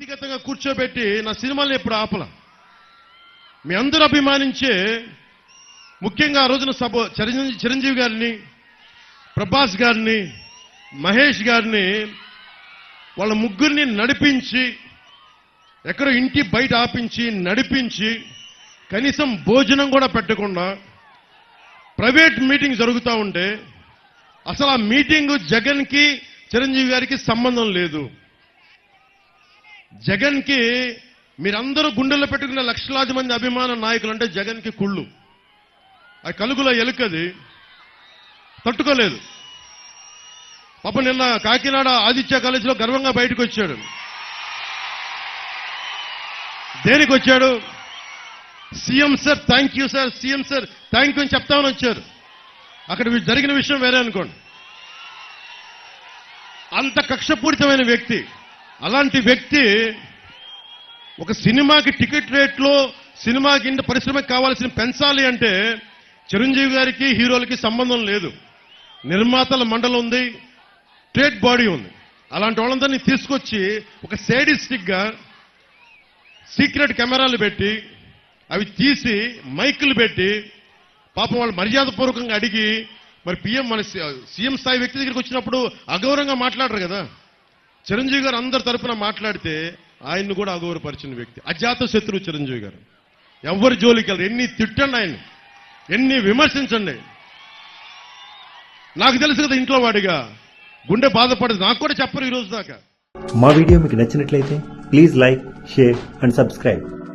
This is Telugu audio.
వ్యక్తిగతంగా కూర్చోబెట్టి నా సినిమాల్ని ఎప్పుడు ఆపల. మీ అందరూ అభిమానించే ముఖ్యంగా ఆ రోజున సభ చిరంజీవి చిరంజీవి గారిని ప్రభాస్ గారిని మహేష్ గారిని వాళ్ళ ముగ్గురిని నడిపించి ఎక్కడో ఇంటి బయట ఆపించి నడిపించి కనీసం భోజనం కూడా పెట్టకుండా ప్రైవేట్ మీటింగ్ జరుగుతూ ఉంటే అసలు ఆ మీటింగ్ జగన్కి చిరంజీవి గారికి సంబంధం లేదు. జగన్కి మీరందరూ గుండెల్లో పెట్టుకున్న లక్షలాది మంది అభిమాన నాయకులు అంటే జగన్కి కుళ్ళు. ఆ కలుగులో ఎలుకది. తట్టుకోలేదు. పాప నిన్న కాకినాడ ఆదిత్య కాలేజీలో గర్వంగా బయటకు వచ్చాడు. దేనికి వచ్చాడు? CM sir thank you sir CM sir thank you అని చెప్తామని వచ్చారు. అక్కడ జరిగిన విషయం వేరే అనుకోండి. అంత కక్షపూరితమైన వ్యక్తి. అలాంటి వ్యక్తి ఒక సినిమాకి టికెట్ రేట్లో సినిమాకి ఇంత పరిశ్రమకి కావాల్సిన పెంచాలి అంటే చిరంజీవి గారికి హీరోలకి సంబంధం లేదు. నిర్మాతల మండలం ఉంది ట్రేడ్ బాడీ ఉంది. అలాంటి వాళ్ళందరినీ తీసుకొచ్చి ఒక సేడిస్టిక్గా సీక్రెట్ కెమెరాలు పెట్టి అవి తీసి మైకులు పెట్టి పాపం వాళ్ళు మర్యాదపూర్వకంగా అడిగి మరి పిఎం మన సీఎం స్థాయి వ్యక్తి దగ్గరికి వచ్చినప్పుడు అగౌరవంగా మాట్లాడరు కదా. చిరంజీవి గారు అందరి తరపున మాట్లాడితే ఆయన్ని కూడా అగౌరవపరిచిన వ్యక్తి. అజాత శత్రువు చిరంజీవి గారు. ఎవరి జోలికి వెళ్ళరు. ఎన్ని తిట్టండి ఆయన ఎన్ని విమర్శించండి. నాకు తెలుసు కదా ఇంట్లో వాడిగా. గుండె బాధపడదు. నాకు కూడా చెప్పరు ఈ రోజు దాకా. మా వీడియో మీకు నచ్చినట్లయితే please like share and subscribe.